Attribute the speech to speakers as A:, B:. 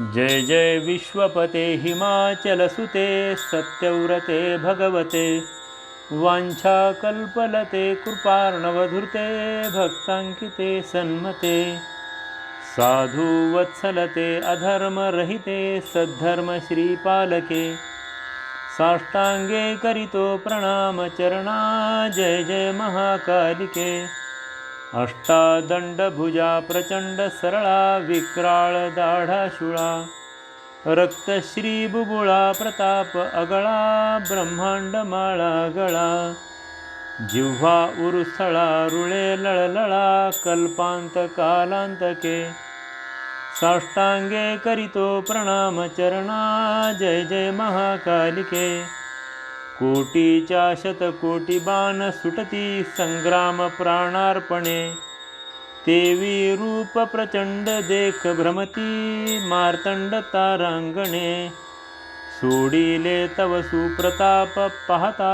A: जय जय विश्वपते हिमाचलसुते सत्यव्रते भगवते वाञ्छाकल्पलते कृपार्णवधृते भक्ताङ्किते सन्मते साधुवत्सलते अधर्मरहिते सद्धर्मश्रीपालके साष्टाङ्गे करितो प्रणामचरणा जय जय महाकालिके। अष्टादण्डभुजा दाढाशुळा रक्तश्री रक्तश्रीबुबुळा प्रताप अगळा ब्रह्माण्डमाळा गळा. जिव्हा उरुस्थळा रुळे लळलळा कल्पांत कालांतके साष्टाङ्गे करितो प्रणामचरणा जय जय महाकालिके. कोटीच्या शतकोटिबाण सुटती संग्राम प्राणार्पणे. तेवी रूप प्रचंड देख भ्रमती मार्तंड तारांगणे. सोडिले तव सुप्रताप पाहता